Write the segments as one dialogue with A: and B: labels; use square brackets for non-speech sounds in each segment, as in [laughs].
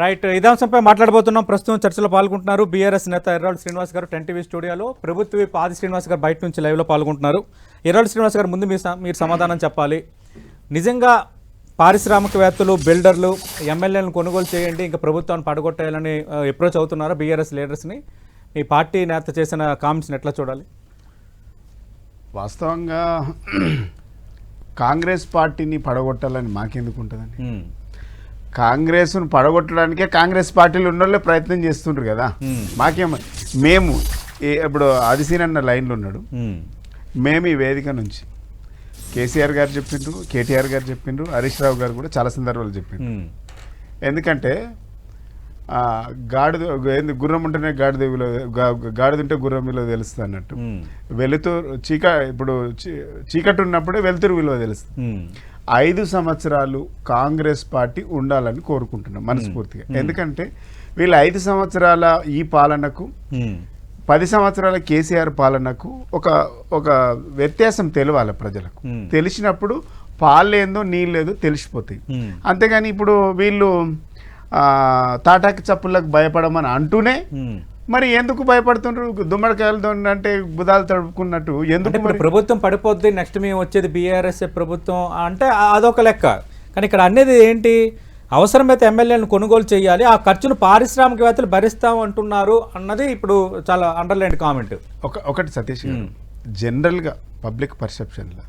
A: Right ఇదే అంశంపై మాట్లాడబోతున్నాం. ప్రస్తుతం చర్చలో పాల్గొంటున్నారు బీఆర్ఎస్ నేత ఎర్రాడు శ్రీనివాస్ గారు టెన్ టీవీ స్టూడియోలో. ప్రభుత్వ విప్ ఆది శ్రీనివాస్ గారు బయట నుంచి లైవ్లో పాల్గొంటున్నారు. ఎర్రాడు శ్రీనివాస్ గారు ముందు మీరు సమాధానం చెప్పాలి. నిజంగా పారిశ్రామికవేత్తలు బిల్డర్లు ఎమ్మెల్యేలను కొనుగోలు చేయండి ఇంకా ప్రభుత్వాన్ని పడగొట్టేయాలని అప్రోచ్ అవుతున్నారా బీఆర్ఎస్ లీడర్స్ని మీ పార్టీ నేత చేసిన కామెంట్స్ని ఎట్లా చూడాలి?
B: వాస్తవంగా [clears throat] కాంగ్రెస్ పార్టీని పడగొట్టాలని మాకెందుకు ఉంటుందండి?
A: ఉమ్,
B: కాంగ్రెస్ను పడగొట్టడానికే కాంగ్రెస్ పార్టీలు ఉన్నోళ్ళే ప్రయత్నం చేస్తుండ్రు కదా. మాకేం మేము ఇప్పుడు ఆదిశీన్ అన్న లైన్లో ఉన్నాడు. మేము ఈ వేదిక నుంచి కేసీఆర్ గారు చెప్పిండ్రు కేటీఆర్ గారు చెప్పిండ్రు హరీష్ రావు గారు కూడా చాలా సందర్భాలు చెప్పిండ్రు. ఎందుకంటే గాడిద ఏంది గుర్రం ఉంటేనే గాడిద విలువ గా- గాడిద ఉంటే గుర్రం విలువ తెలుస్తుంది అన్నట్టు. వెలుతురు చీక ఇప్పుడు చీ- చీకటి ఉన్నప్పుడే వెలుతురు విలువ తెలుస్తుంది. ఐదు సంవత్సరాలు కాంగ్రెస్ పార్టీ ఉండాలని కోరుకుంటున్నాం మనస్ఫూర్తిగా. ఎందుకంటే వీళ్ళ ఐదు సంవత్సరాల ఈ పాలనకు పది సంవత్సరాల కేసీఆర్ పాలనకు ఒక ఒక వ్యత్యాసం తెలియాలి ప్రజలకు. తెలిసినప్పుడు పాలేందో నీళ్ళేదో తెలిసిపోతాయి. అంతేగాని ఇప్పుడు వీళ్ళు తాటాకి చప్పులకు భయపడమని అంటూనే. మరి ఎందుకు భయపడుతుండ్రు? దుమ్మడికాయలతో అంటే బుధాలు తడుపుకున్నట్టు. ఎందుకు
A: ప్రభుత్వం పడిపోద్ది నెక్స్ట్ మేము వచ్చేది బీఆర్ఎస్ ప్రభుత్వం అంటే అదొక లెక్క. కానీ ఇక్కడ అనేది ఏంటి? అవసరమైతే ఎమ్మెల్యేలను కొనుగోలు చేయాలి ఆ ఖర్చును పారిశ్రామికవేత్తలు భరిస్తాం అంటున్నారు అన్నది ఇప్పుడు చాలా అండర్లైన్ కామెంట్
B: ఒక ఒకటి సతీష్ గారు జనరల్గా పబ్లిక్ పర్సెప్షన్లో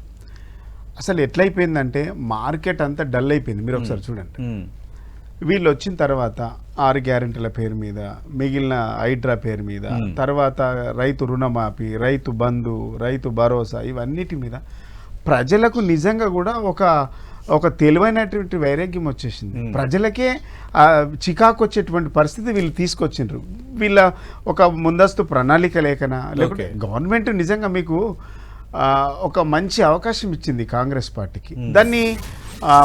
B: అసలు ఎట్లయిపోయిందంటే మార్కెట్ అంతా డల్ అయిపోయింది. మీరు ఒకసారి చూడండి. వీళ్ళు వచ్చిన తర్వాత ఆరు గ్యారెంటీల పేరు మీద మిగిలిన హైడ్రా పేరు మీద తర్వాత రైతు రుణమాఫీ రైతు బంధు రైతు భరోసా ఇవన్నిటి మీద ప్రజలకు నిజంగా కూడా ఒక ఒక తెలివైనటువంటి వైరాగ్యం వచ్చేసింది. ప్రజలకే చికాకు వచ్చేటువంటి పరిస్థితి వీళ్ళు తీసుకొచ్చిండ్రు. వీళ్ళ ఒక ముందస్తు ప్రణాళిక లేఖన లేకుంటే గవర్నమెంట్ నిజంగా మీకు ఒక మంచి అవకాశం ఇచ్చింది కాంగ్రెస్ పార్టీకి. దాన్ని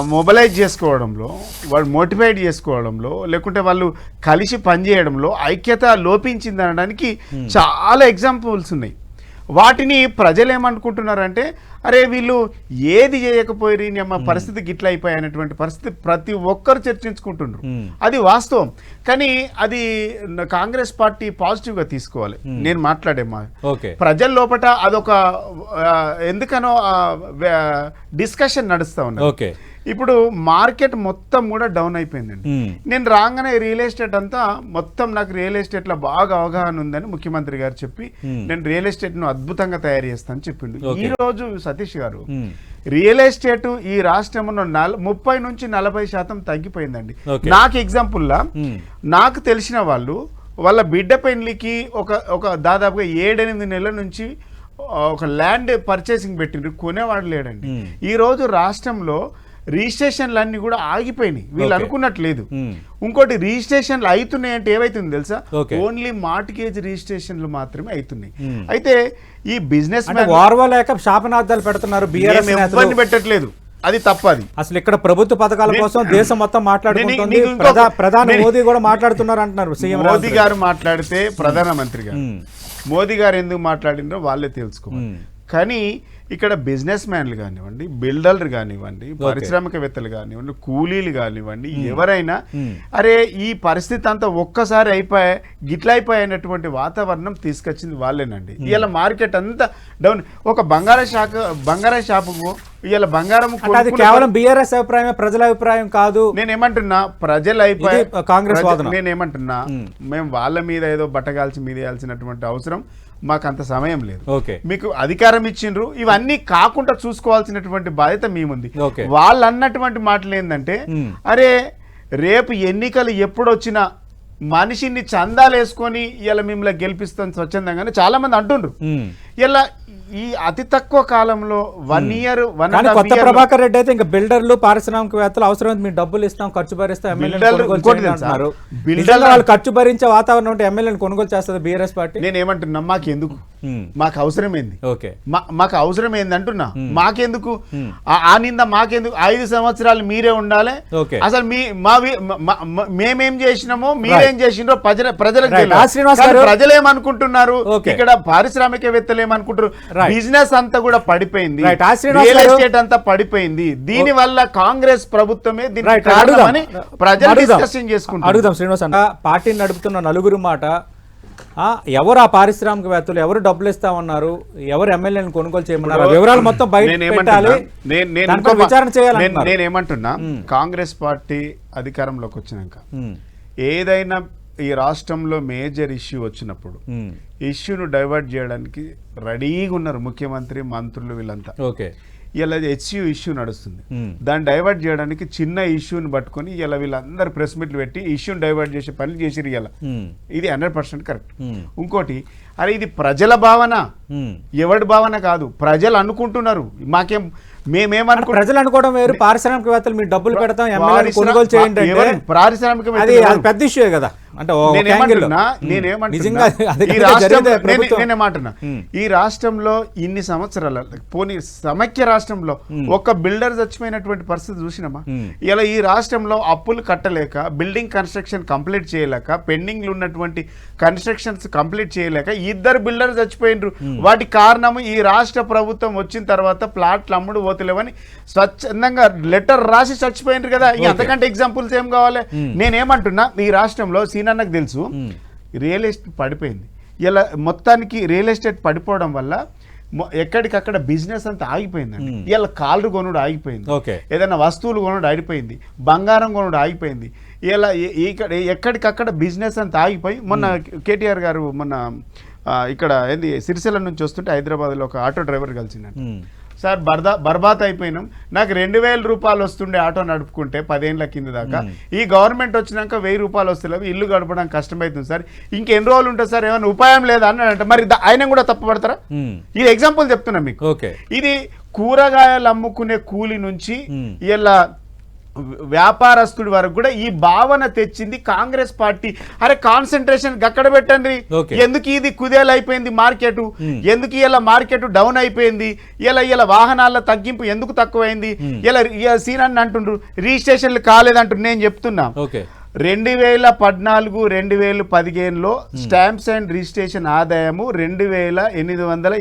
B: మొబలైజ్ చేసుకోవడంలో వాళ్ళు మోటివేట్ చేసుకోవడంలో లేకుంటే వాళ్ళు కలిసి పనిచేయడంలో ఐక్యత లోపించింది అనడానికి చాలా ఎగ్జాంపుల్స్ ఉన్నాయి. వాటిని ప్రజలు ఏమనుకుంటున్నారంటే అరే వీళ్ళు ఏది చేయకపోయి మా పరిస్థితి గిట్ల అయిపోయి అనేటువంటి పరిస్థితి ప్రతి ఒక్కరు చర్చించుకుంటున్నారు
A: Hmm.
B: అది వాస్తవం. కానీ అది కాంగ్రెస్ పార్టీ పాజిటివ్గా తీసుకోవాలి. నేను మాట్లాడే మా
A: ఓకే.
B: ప్రజల లోపట అదొక ఎందుకనో డిస్కషన్ నడుస్తూ ఉన్నది.
A: ఓకే.
B: ఇప్పుడు మార్కెట్ మొత్తం కూడా డౌన్ అయిపోయిందండి నేను రాగానే రియల్ ఎస్టేట్ అంతా మొత్తం నాకు రియల్ ఎస్టేట్లో బాగా అవగాహన ఉందని ముఖ్యమంత్రి గారు చెప్పి. నేను రియల్ ఎస్టేట్ను అద్భుతంగా తయారు చేస్తాను చెప్పిండు. ఈ రోజు సతీష్ గారు రియల్ ఎస్టేట్ ఈ రాష్ట్రంలో నల ముప్పై నుంచి నలభై శాతం తగ్గిపోయిందండి. నాకు ఎగ్జాంపుల్లా నాకు తెలిసిన వాళ్ళు వాళ్ళ బిడ్డ పెళ్ళికి ఒక ఒక దాదాపుగా ఏడెనిమిది నెలల నుంచి ఒక ల్యాండ్ పర్చేసింగ్ పెట్టిండ్రు కొనేవాడు లేడండి
A: Hmm.
B: ఈ రోజు రాష్ట్రంలో రిజిస్ట్రేషన్లు అన్ని కూడా ఆగిపోయినాయి. వీళ్ళు. అనుకున్నట్లేదు. ఇంకోటి రిజిస్ట్రేషన్లు అవుతున్నాయి అంటే ఏమైతుంది తెలుసా. ఓన్లీ మార్టిగేజ్ రిజిస్ట్రేషన్లు మాత్రమే అవుతున్నాయి. అయితే ఈ బిజినెస్
A: వార్వలేక శాపనార్థాలు పెడుతున్నారు
B: ఇబ్బంది పెట్టట్లేదు. అది తప్పది.
A: అసలు ఇక్కడ ప్రభుత్వ పథకాల కోసం దేశం మొత్తం మాట్లాడుకుంటుంది. ప్రధా- ప్రధాని మోదీ కూడా మాట్లాడుతున్నారు అంటున్నారు సీఎం
B: మోదీ. గారు మాట్లాడితే ప్రధానమంత్రి గారు. మోదీ గారు ఎందుకు మాట్లాడినరో వాళ్ళే తెలుసుకోవాలి.
A: ఉమ్,
B: కానీ ఇక్కడ బిజినెస్ మ్యాన్లు కానివ్వండి బిల్డర్లు కానివ్వండి పారిశ్రామికవేత్తలు కానివ్వండి కూలీలు కానివ్వండి ఎవరైనా. అరే ఈ పరిస్థితి అంతా ఒక్కసారి అయిపోయి గిట్ల అయిపోయినటువంటి వాతావరణం తీసుకొచ్చింది వాళ్ళేనండి. ఇవాళ మార్కెట్ అంతా డౌన్. ఒక బంగార శాఖ బంగార షాపుకు ఇవాళ బంగారం
A: అది కేవలం బీఆర్ఎస్ అభిప్రాయమే ప్రజల అభిప్రాయం కాదు.
B: నేను ఏమంటున్నా ప్రజలు అయిపోయి
A: కాంగ్రెస్.
B: నేను ఏమంటున్నా మేము. వాళ్ళ మీద ఏదో బట్టగాల్చి మీద వేయాల్సినటువంటి అవసరం. మాకు అంత సమయం లేదు
A: ఓకే
B: మీకు అధికారం ఇచ్చిండ్రు ఇవన్నీ కాకుండా చూసుకోవాల్సినటువంటి బాధ్యత మేముంది. వాళ్ళు అన్నటువంటి మాటలు ఏంటంటే. అరే రేపు ఎన్నికలు ఎప్పుడు వచ్చినా మనిషిని చందాలు వేసుకొని ఇలా మిమ్మల్ని గెలిపిస్తాం స్వచ్ఛందంగానే చాలా మంది అంటుండ్రు. ఇలా ఈ అతి తక్కువ కాలంలో వన్ ఇయర్ వన్
A: కొత్త ప్రభాకర్ రెడ్డి అయితే ఇంకా బిల్డర్లు పారిశ్రామికవేత్తలు అవసరమైతే మేము డబ్బులు ఇస్తాం ఖర్చు భరిస్తాం ఎమ్మెల్యేలు వాళ్ళు ఖర్చు భరించే వాతావరణం ఉంటే ఎమ్మెల్యేలు కొనుగోలు చేస్తుంది బీఆర్ఎస్ పార్టీ?
B: నేను ఏమంటున్నా మాకెందుకు?
A: ఉమ్,
B: మాకు అవసరం ఏంది
A: ఓకే
B: మాకు అవసరం ఏంది అంటున్నా మాకెందుకు? ఆ- ఆ నింద మాకెందుకు? ఐదు సంవత్సరాలు మీరే ఉండాలి. అసలు మీ మా మేమేం చేసినామో మీరేం చేసిండ్రో ప్రజల ప్రజలకు
A: Right.
B: తెలియదు.
A: ఆ శ్రీనివాస్
B: కానీ
A: గారు-
B: ప్రజలు ఏమనుకుంటున్నారు
A: ఓకే.
B: ఇక్కడ పారిశ్రామికవేత్తలు ఏమనుకుంటారు. బిజినెస్ అంతా కూడా పడిపోయింది. రియల్ ఎస్టేట్ అంతా పడిపోయింది. దీని వల్ల కాంగ్రెస్ ప్రభుత్వమే కారణమని ప్రజలు
A: అడుగుదాం.
B: డిస్కషన్ చేసుకుంటారు
A: అడుగుదాం శ్రీనివాస్ అన్న. పార్టీని నడుపుతున్న నలుగురు మాట ఎవరు ఆ పారిశ్రామికవేత్తలు ఎవరు డబ్బులు ఇస్తామన్నారు ఎవరు ఎమ్మెల్యేలను కొనుగోలు చేయమన్నారు వివరాలు మొత్తం బయట
B: నేనేమంటున్నా?
A: పెట్టాలి.
B: నేను- నేను
A: దానిపై
B: ఇంకో మా-
A: విచారణ
B: నేను-
A: చేయాలంటున్నారు
B: నేనేమంటున్నా కాంగ్రెస్ పార్టీ అధికారంలోకి వచ్చినాక ఏదైనా ఈ రాష్ట్రంలో మేజర్ ఇష్యూ వచ్చినప్పుడు
A: ఉమ్,
B: ఇష్యూను డైవర్ట్ చేయడానికి రెడీగా ఉన్నారు ముఖ్యమంత్రి మంత్రులు వీళ్ళంతా.
A: ఓకే.
B: ఇలా హెచ్యూ ఇష్యూ నడుస్తుంది.
A: ఉమ్,
B: దాన్ని డైవర్ట్ చేయడానికి చిన్న ఇష్యూని పట్టుకొని ఇలా వీళ్ళందరూ ప్రెస్ మీట్లు పెట్టి ఇష్యూని డైవర్ట్ చేసే పనులు చేసిరు ఇలా.
A: ఉమ్,
B: ఇది హండ్రెడ్ పర్సెంట్ కరెక్ట్. ఇంకోటి అరే ఇది ప్రజల భావన. ఎవడి భావన కాదు. ప్రజలు అనుకుంటున్నారు. మాకేం మేమేమనుకుంటున్నాం
A: ప్రజలు అనుకోవడం వేరు పారిశ్రామికవేత్తలు మీరు డబ్బులు పెడతాం కొనుగోలు చేయండి
B: పారిశ్రామిక
A: పెద్ద ఇష్యూ కదా. అంటే.
B: నేనేమంటున్నా ఈ. ఈ రాష్ట్రంలో ఇన్ని సంవత్సరాల పోనీ సమైక్య రాష్ట్రంలో ఒక్క బిల్డర్ చచ్చిపోయినటువంటి పరిస్థితి చూసినామా. ఇలా ఈ రాష్ట్రంలో అప్పులు కట్టలేక బిల్డింగ్ కన్స్ట్రక్షన్ కంప్లీట్ చేయలేక పెండింగ్లో ఉన్నటువంటి కన్స్ట్రక్షన్స్ కంప్లీట్ చేయలేక ఇద్దరు బిల్డర్ చచ్చిపోయినరు. వాటి కారణం ఈ రాష్ట్ర ప్రభుత్వం వచ్చిన తర్వాత ప్లాట్లు అమ్ముడు పోతలేవని స్వచ్ఛందంగా లెటర్ రాసి చచ్చిపోయినరు కదా. అంతకంటే ఎగ్జాంపుల్స్ ఏం కావాలి? నేనేమంటున్నా ఈ రాష్ట్రంలో సీనన్నకు తెలుసు. రియల్ ఎస్టేట్ పడిపోయింది. ఇలా మొత్తానికి రియల్ ఎస్టేట్ పడిపోవడం వల్ల ఎక్కడికక్కడ బిజినెస్ అంతా ఆగిపోయిందండి. ఇలా కాళ్ళు కొనుడు ఆగిపోయింది.
A: ఓకే.
B: ఏదైనా వస్తువులు కొనుడు ఆగిపోయింది. బంగారం కొనుడు ఆగిపోయింది. ఇలా ఎక్కడికక్కడ బిజినెస్ అంతా ఆగిపోయి మొన్న కేటీఆర్ గారు మొన్న ఇక్కడ ఏంది సిరిసిల్ల నుంచి వస్తుంటే హైదరాబాద్లో ఒక ఆటో డ్రైవర్ కలిసిందండి సార్ బర్దా బర్బాత్ అయిపోయినాం. నాకు రెండు వేల రూపాయలు వస్తుండే ఆటో నడుపుకుంటే పదేళ్ళ కింద దాకా. ఈ గవర్నమెంట్ వచ్చినాక వెయ్యి రూపాయలు వస్తలేవు ఇల్లు గడపడం కష్టమవుతుంది సార్. ఇంకెన్ని రోజులు ఉంటుంది సార్ ఏమైనా ఉపాయం లేదా అన్నాడంట మరి దా- ఆయన కూడా తప్పుపడతారా?
A: ఉమ్,
B: ఇది ఎగ్జాంపుల్ చెప్తున్నా మీకు.
A: ఓకే.
B: ఇది కూరగాయలు అమ్ముకునే కూలి నుంచి. ఇలా వ్యాపారస్తుడి వరకు కూడా ఈ భావన తెచ్చింది కాంగ్రెస్ పార్టీ. అరే కాన్సన్ట్రేషన్ అక్కడ పెట్టండి. ఎందుకు ఇది కుదేలు అయిపోయింది మార్కెట్. ఎందుకు ఇలా మార్కెట్ డౌన్ అయిపోయింది? ఇలా ఇలా వాహనాల తగ్గింపు ఎందుకు తక్కువైంది. ఇలా సీన్ అని అంటుండ్రు రిజిస్ట్రేషన్లు కాలేదంటుండ్రు. నేను చెప్తున్నా.
A: ఓకే.
B: రెండు వేల పద్నాలుగు రెండు వేల పదిహేనులో స్టాంప్స్ అండ్ రిజిస్ట్రేషన్ ఆదాయము రెండు వేల ఎనిమిది వందల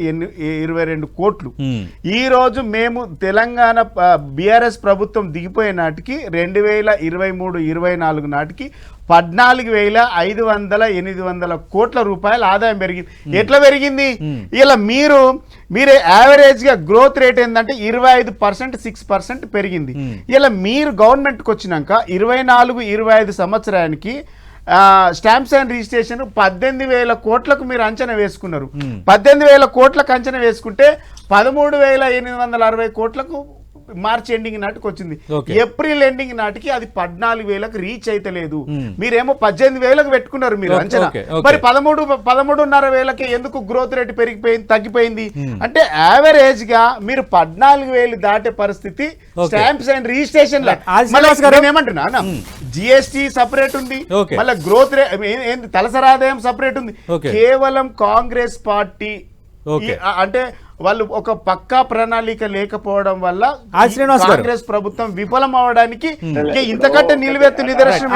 B: ఇరవై రెండు కోట్లు.
A: ఉమ్,
B: ఈ రోజు మేము తెలంగాణ బీఆర్ఎస్ ప్రభుత్వం దిగిపోయే నాటికి రెండు వేల ఇరవై మూడు ఇరవై నాలుగు నాటికి పద్నాలుగు వేల ఐదు వందల ఎనిమిది వందల కోట్ల రూపాయల ఆదాయం పెరిగింది ఎట్లా పెరిగింది. ఇలా మీరు మీరే యావరేజ్గా గ్రోత్ రేట్ ఏంటంటే ఇరవై ఐదు పర్సెంట్ సిక్స్ పర్సెంట్ పెరిగింది. ఇలా మీరు గవర్నమెంట్కి వచ్చినాక ఇరవై నాలుగు ఇరవై ఐదు సంవత్సరానికి స్టాంప్స్ అండ్ రిజిస్ట్రేషన్ పద్దెనిమిది వేల కోట్లకు మీరు అంచనా వేసుకున్నారు. పద్దెనిమిది వేల కోట్లకు అంచనా వేసుకుంటే పదమూడు వేల ఎనిమిది వందల అరవై కోట్లకు మార్చ్ ఎండింగ్ నాటికి వచ్చింది. ఏప్రిల్ ఎండింగ్ నాటికి అది పద్నాలుగు వేలకు రీచ్ అయితే లేదు
A: Hmm.
B: మీరేమో పద్దెనిమిది వేలకు పెట్టుకున్నారు మీరు అంచనా. మరి పదమూడు పదమూడున్నర వేలకి ఎందుకు గ్రోత్ రేట్ పెరిగిపోయింది తగ్గిపోయింది
A: Hmm.
B: అంటే యావరేజ్గా మీరు పద్నాలుగు వేలు దాటే పరిస్థితి. Stamps and registration. ఏమంటున్నా జిఎస్టి సపరేట్ ఉంది. మళ్ళీ గ్రోత్ రేట్ ఏంది తలసరి ఆదాయం సపరేట్ ఉంది. కేవలం కాంగ్రెస్ పార్టీ అంటే వాళ్ళు ఒక పక్కా ప్రణాళిక లేకపోవడం వల్ల. కాంగ్రెస్ ప్రభుత్వం విఫలం అవడానికి ఇంకా ఇంతకంటే నిలువెత్తు నిదర్శనం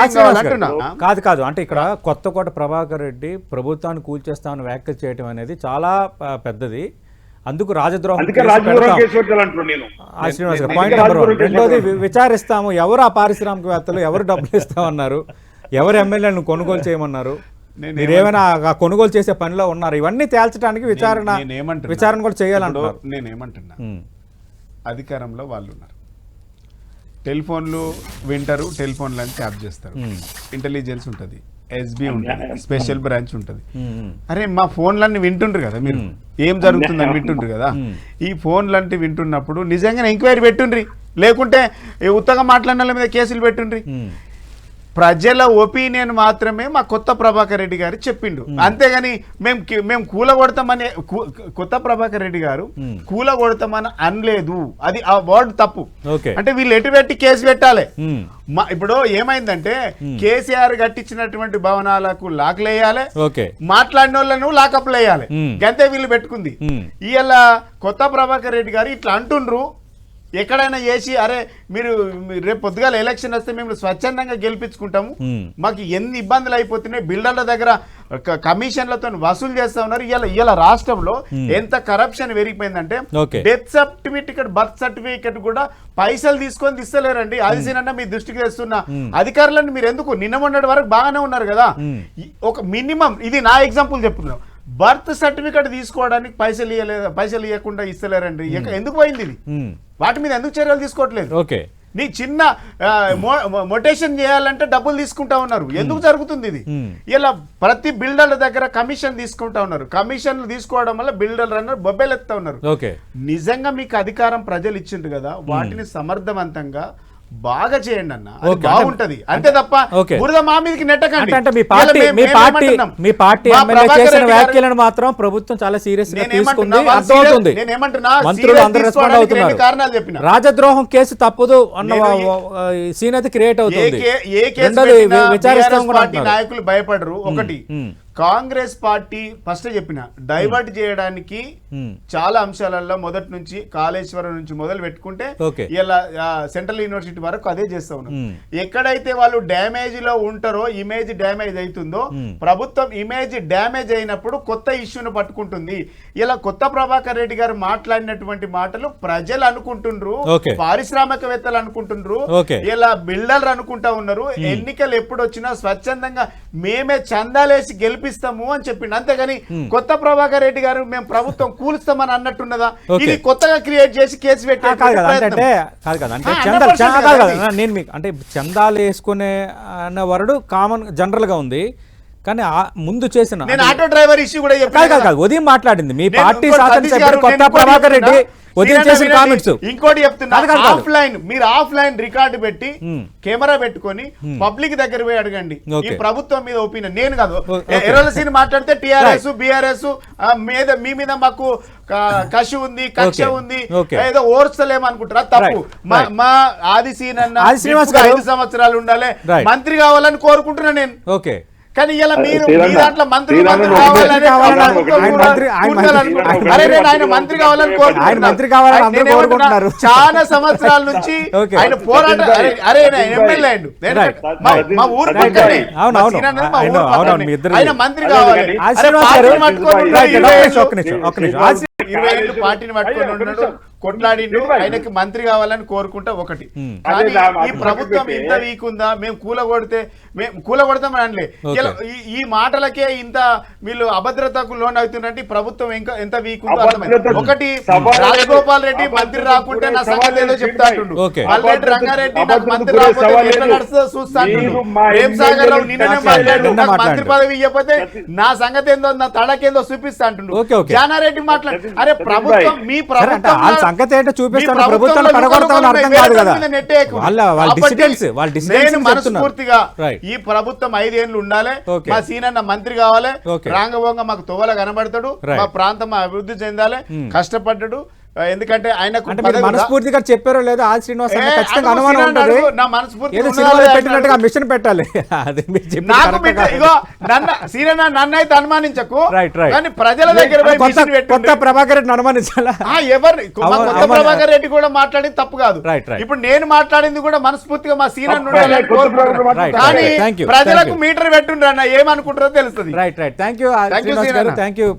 A: కాదు కాదు. అంటే ఇక్కడ కొత్తకోట ప్రభాకర్ రెడ్డి ప్రభుత్వాన్ని కూల్చేస్తామని వ్యాఖ్యలు చేయడం అనేది చాలా పెద్దది. అందుకు రాజద్రోహం పాయింట్ నెంబర్ రెండోది. విచారిస్తాము ఎవరు ఆ పారిశ్రామికవేత్తలు ఎవరు డబ్బులు ఇస్తామన్నారు ఎవరు ఎమ్మెల్యేలను కొనుగోలు చేయమన్నారు.
B: నేను
A: మీరు ఏమైనా ఆ కొనుగోలు చేసే పనిలో ఉన్నారు. ఇవన్నీ తేల్చడానికి విచారణ? విచారణ కూడా చేయాలంటున్నారు.
B: నేనేమంటున్నా? అధికారంలో వాళ్ళు ఉన్నారు టెలిఫోన్లు వింటారు టెలిఫోన్లను ట్యాప్ చేస్తారు. ఇంటెలిజెన్స్ ఉంటుంది. ఎస్బీ ఉంటుంది. స్పెషల్ బ్రాంచ్ ఉంటుంది. అరే మా ఫోన్లన్నీ వింటుండ్రు కదా మీరు. ఏం జరుగుతుందని వింటుండ్రు కదా. ఈ ఫోన్లంటే వింటున్నప్పుడు నిజంగానే ఎంక్వైరీ పెట్టుండ్రి. లేకుంటే ఉత్తగా మాట్లాడిన మీద కేసులు పెట్టుండ్రి. ప్రజల ఒపీనియన్ మాత్రమే మా కొత్త ప్రభాకర్ రెడ్డి గారు చెప్పిండు. అంతేగాని మేము మేము కూల కొడతామని కు- కొత్త ప్రభాకర్ రెడ్డి గారు. కూల కొడతామని అనలేదు. అది ఆ వర్డ్ తప్పు. అంటే వీళ్ళు ఎటు పెట్టి కేసు పెట్టాలి? ఇప్పుడు ఏమైందంటే. కేసీఆర్ కట్టించినటువంటి భవనాలకు లాక్లు వేయాలి
A: ఓకే.
B: మాట్లాడిన వాళ్ళను లాకప్లు వేయాలి. గంతే వీళ్ళు పెట్టుకుంది. ఇవాళ కొత్త ప్రభాకర్ రెడ్డి గారు ఇట్లా అంటుండ్రు. ఎక్కడైనా చేసి అరే మీరు రేపు పొద్దుగాల ఎలక్షన్ వస్తే మేము స్వచ్ఛందంగా గెలిపించుకుంటాము. మాకు ఎన్ని ఇబ్బందులు అయిపోతున్నాయి బిల్డర్ల దగ్గర కమిషన్లతో వసూలు చేస్తా ఉన్నారు. ఇలా ఇలా రాష్ట్రంలో ఎంత కరప్షన్ పెరిగిపోయిందంటే. డెత్ సర్టిఫికెట్ బర్త్ సర్టిఫికెట్ కూడా పైసలు తీసుకొని ఇస్తలేరండి అది సీనన్న మీ దృష్టికి తెస్తున్న అధికారులను మీరు ఎందుకు? నిన్న మొన్నటి వరకు బాగానే ఉన్నారు కదా. ఒక మినిమం ఇది నా ఎగ్జాంపుల్ చెప్తున్నాం బర్త్ సర్టిఫికెట్ తీసుకోవడానికి పైసలు ఇవ్వలేదు పైసలు ఇవ్వకుండా ఇస్తలేరండి. ఎందుకు పోయింది ఇది. వాటి మీద ఎందుకు చర్యలు తీసుకోవట్లేదు?
A: ఓకే.
B: నీ చిన్న మొటేషన్ చేయాలంటే డబ్బులు తీసుకుంటా ఉన్నారు. ఎందుకు జరుగుతుంది ఇది?
A: Hmm.
B: ఇలా ప్రతి బిల్డర్ల దగ్గర కమిషన్ తీసుకుంటా ఉన్నారు. కమిషన్లు తీసుకోవడం వల్ల బిల్డర్లు అన్నారు బొబ్బెలెత్తా ఉన్నారు.
A: ఓకే.
B: నిజంగా మీకు అధికారం ప్రజలు ఇచ్చిండ్రు కదా వాటిని సమర్థవంతంగా బాగా చేయండి అన్న బాగుంటది అంతే తప్ప. బురద మా మీదకి నెట్టకండి
A: అంటే మీ పార్టీ మీ పార్టీ? మీ పార్టీ చేసిన వ్యాఖ్యలను మాత్రం ప్రభుత్వం చాలా
B: సీరియస్గా
A: తీసుకుంది అర్థమవుతుంది? మంత్రులు అందరూ రెస్పాండ్ అవుతున్నారు
B: రెండు కారణాలు చెప్పిన.
A: రాజద్రోహం కేసు తప్పదు అన్న
B: నేను
A: సీన్ అయితే క్రియేట్ అవుతుంది
B: కే- ఏ కేసు
A: రెండోది విచారిస్తాం.
B: నాయకులు భయపడరు ఒకటి. కాంగ్రెస్ పార్టీ ఫస్ట్ చెప్పిన డైవర్ట్ చేయడానికి
A: మ్మ్.
B: చాలా అంశాలలో మొదటి నుంచి కాళేశ్వరం నుంచి మొదలు పెట్టుకుంటే. ఇలా సెంట్రల్ యూనివర్సిటీ వరకు అదే చేస్తా ఉన్నారు
A: మ్మ్.
B: ఎక్కడైతే వాళ్ళు డ్యామేజ్లో ఉంటారో ఇమేజ్ డ్యామేజ్ అవుతుందో. ప్రభుత్వం ఇమేజ్ డ్యామేజ్ అయినప్పుడు కొత్త ఇష్యూను పట్టుకుంటుంది ఇలా కొత్త ప్రభాకర్ రెడ్డి గారు మాట్లాడినటువంటి మాటలు ప్రజలు అనుకుంటుండ్రు. పారిశ్రామికవేత్తలు అనుకుంటుండ్రు. ఇలా బిల్డర్లు అనుకుంటా ఉన్నారు ఎన్నికలు ఎప్పుడు వచ్చినా స్వచ్ఛందంగా మేమే చందాలేసి గెలిపిస్తాము అని చెప్పిండు. అంతేగాని కొత్త ప్రభాకర్ రెడ్డి గారు మేము ప్రభుత్వం కూలుస్తామని అన్నట్టున్నదా. ఇది కొత్తగా క్రియేట్ చేసి కేసు పెట్టే
A: అంటే. కాదు కదా అంటే చందాలు
B: 100%
A: చా- కాదు
B: కదా
A: కదా నేను మీకు అంటే చందాలు వేసుకునే అన్న వరడు కామన్ జనరల్గా ఉంది. కానీ ముందు చేసిన
B: ఆటో డ్రైవర్ ఇష్యూ కూడా
A: ఉదయం మాట్లాడింది. మీ పార్టీ కొత్త ప్రభాకర్ రెడ్డి చేసిన. కామెంట్స్
B: ఇంకోటి చెప్తున్నా
A: కాదు.
B: ఆఫ్లైన్ మీరు ఆఫ్లైన్ రికార్డు పెట్టి
A: మ్మ్.
B: కెమెరా పెట్టుకొని పబ్లిక్ దగ్గర పోయి అడగండి ఈ. ప్రభుత్వం మీద ఒపీనియన్ నేను కాదు
A: ఓకే.
B: ఎర్రలసీని మాట్లాడితే టిఆర్ఎస్ బిఆర్ఎస్ మీద మీ మీద మాకు క- కసి ఉంది కక్ష. ఉంది. ఏదో ఓర్చలేమనుకుంటారా తప్పు. మా ఆది సీన్ అన్న. ఐదు సంవత్సరాలు ఉండాలి. మంత్రి కావాలని కోరుకుంటున్నా నేను
A: ఓకే
B: కానీ ఇలా మీరు మీ దాంట్లో
A: మంత్రి- ఆయన మంత్రి-
B: అరే నేను ఆయన మంత్రి కావాలని
A: కోరుకుంటున్నారు.
B: చాలా సంవత్సరాల నుంచి. [laughs] ఆయన పోరాట అరే ఎమ్మెల్యే. మా- ఊరు పక్కనే. ఆయన మంత్రి కావాలి. పార్టీని పట్టుకొని ఇరవై ఏళ్ళు పార్టీని పట్టుకొని
C: శ్రీనివాస్.
B: ఆయనకి మంత్రి కావాలని కోరుకుంటా ఒకటి. కానీ ఈ ప్రభుత్వం ఇంత
C: పెట్టి-
B: వీక్ ఉందా మేము కూల కొడితే మేము కూల కొడతాం అనలే ఈ- మాటలకే ఇంత వీళ్ళు అభద్రతకు లోన్ అవుతున్నట్టు ఈ ప్రభుత్వం ఇంకా ఎంత వీక్ ఉందో అర్థమైంది ఒకటి రాజగోపాల్ రెడ్డి మంత్రి రాకుంటే నా సంగతి ఏదో
C: సవాలు
B: చెప్తా
C: లేదు.
B: అంటుండు
A: Okay.
B: మల్లెడ్డి రంగారెడ్డి నాకు మంత్రి రాకపోతే ఎట్లా. నడుస్తుందో చూస్తా అంటుండు
C: మీరు మా
B: ప్రేమ్ సాగర్ రావు నిన్ననే. మాట్లాడు నాకు మంత్రి. పదవి ఇవ్వకపోతే నా సంగతి ఏందో నా తడకేందో చూపిస్తా అంటుండు. జానారెడ్డి మాట్లాడు అరే. ప్రభుత్వం మీ ప్రభుత్వం
A: వాళ్ళ సంగతి ఏంటో చూపిస్తాను
B: ప్రభుత్వంలో
A: పడగొడతామని అర్థం కాదు కదా. వాళ్ళ వాళ్ళ డిసిడెన్స్ వాళ్ళ డిసిడెన్స్
B: మనస్ఫూర్తిగా. ఈ ప్రభుత్వం ఐదేళ్ళు ఉండాలి. మా సీనన్న మంత్రి కావాలి. రాంగభంగా మాకు తొవ్వల కనబడతాడు. మా ప్రాంతం అభివృద్ధి చెందాలి
A: Hmm.
B: కష్టపడ్డాడు ఎందుకంటే రా-
A: మనస్ఫూర్తిగా చెప్పారో లేదో ఆది శ్రీనివాస్ ఖచ్చితంగా అనుమానం ఉంటుంది.
B: నా మనస్ఫూర్తి
A: ఏదో సినిమాలో పెట్టినట్టుగా. మిషన్ పెట్టాలి. [laughs] అది
B: నాకు. ఇగో నన్న సీనన్న నన్ను అయితే అనుమానించకు
A: Right, right.
B: కానీ ప్రజల దగ్గర
A: కొత్త ప్రభాకర్ రెడ్డిని అనుమానించాలా? అవును,
B: కొత్త. ప్రభాకర్ రెడ్డి కూడా మాట్లాడింది తప్పు కాదు.
A: Right, right.
B: ఇప్పుడు నేను మాట్లాడింది కూడా మనస్ఫూర్తిగా మా
A: Right,
B: కానీ ప్రజలకు. మీటర్ పెట్టుండ్రు అన్న ఏమనుకుంటారో తెలుస్తుంది.
A: Right right thank you. Thank you